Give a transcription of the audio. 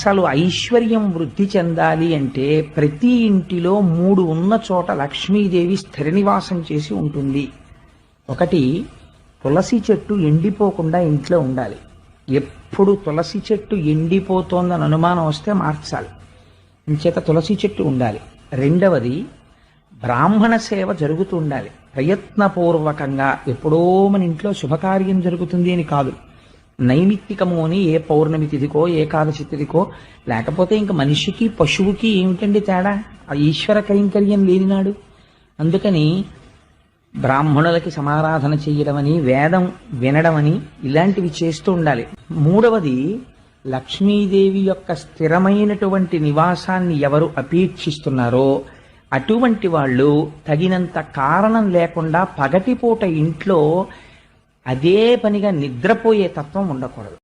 అసలు ఐశ్వర్యం వృద్ధి చెందాలి అంటే ప్రతి ఇంటిలో మూడు ఉన్న చోట లక్ష్మీదేవి స్థిర నివాసం చేసి ఉంటుంది. ఒకటి తులసి చెట్టు ఎండిపోకుండా ఇంట్లో ఉండాలి. ఎప్పుడు తులసి చెట్టు ఎండిపోతోందని అనుమానం వస్తే మార్చాలి. ఇంచేత తులసి చెట్టు ఉండాలి. రెండవది బ్రాహ్మణ సేవ జరుగుతూ ఉండాలి. ప్రయత్నపూర్వకంగా ఎప్పుడో మన ఇంట్లో శుభకార్యం జరుగుతుంది అని కాదు. నైమిత్తికము అని ఏ పౌర్ణమి తిథికో ఏకాదశి తిథికో లేకపోతే ఇంక మనిషికి పశువుకి ఏమిటండి తేడా? ఆ ఈశ్వర కైంకర్యం లేనినాడు. అందుకని బ్రాహ్మణులకి సమారాధన చేయడమని వేదం వినడమని ఇలాంటివి చేస్తూ ఉండాలి. మూడవది లక్ష్మీదేవి యొక్క స్థిరమైనటువంటి నివాసాన్ని ఎవరు అపేక్షిస్తున్నారో అటువంటి వాళ్ళు తగినంత కారణం లేకుండా పగటిపూట ఇంట్లో అదే పనిగా నిద్రపోయే తత్వం ఉండకూడదు.